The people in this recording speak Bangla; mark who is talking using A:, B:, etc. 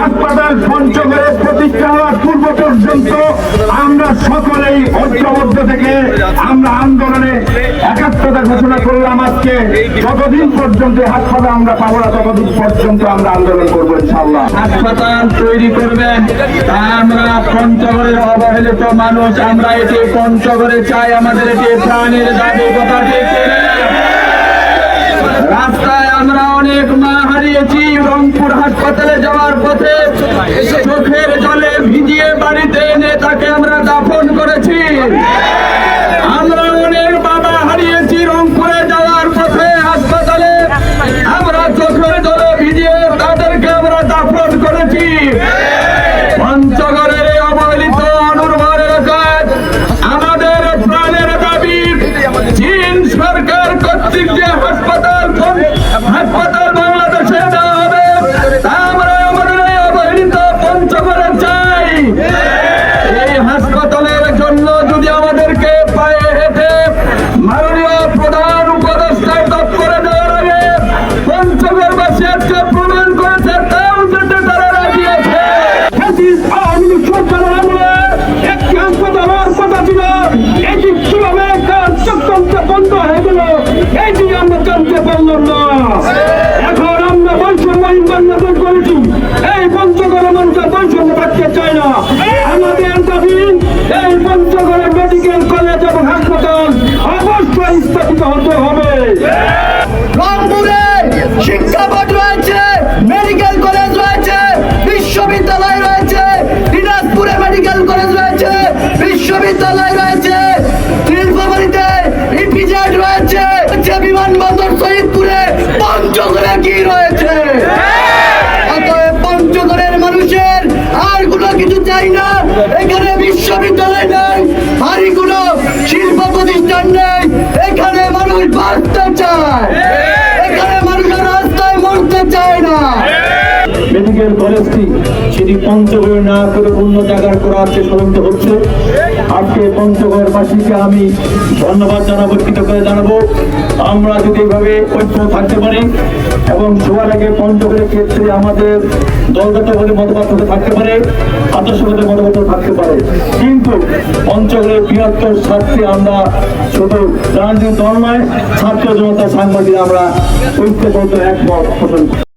A: হাসপাতাল পঞ্চগড়ে প্রতিষ্ঠা হওয়ার পূর্ব পর্যন্ত আমরা সকলেই ঐক্যবদ্ধ থেকে আমরা আন্দোলনে একাত্মতা ঘোষণা করলাম আজকে যতদিন পর্যন্ত হাসপাতাল আমরা পাবো না, ততদিন পর্যন্ত আমরা আন্দোলন করব ইনশাল্লাহ হাসপাতাল তৈরি করবেন, আমরা পঞ্চগড়ের অবহেলিত মানুষ, আমরা এটি পঞ্চগড়ে চাই, আমাদের এটি প্রাণের দাবি কথা ঠিক দাফন পঞ্চগড়ে
B: কি রয়েছে অতএব পঞ্চগড়ের মানুষের আর কোনো কিছু চাই না। এখানে
A: মেডিকেল কলেজটি সেটি পঞ্চগড় না করে অন্য জায়গার করার চেষ্টা হচ্ছে, আজকে পঞ্চগড়বাসীকে আমি ধন্যবাদ জানাব, কৃতজ্ঞতা জানাব আমরা যদি এইভাবে ঐক্য থাকতে পারি এবং সবার আগে পঞ্চগড়ের ক্ষেত্রে আমাদের দলগত বলে মতপার্থক্য থাকতে পারে, আদর্শগত মতপার্থক্য থাকতে পারে কিন্তু পঞ্চগড়ের বৃহত্তর স্বার্থে আমরা শুধু রাজনৈতিক দল নয়, ছাত্র জনতা সাংবাদিক আমরা ঐক্যবদ্ধ, একমত।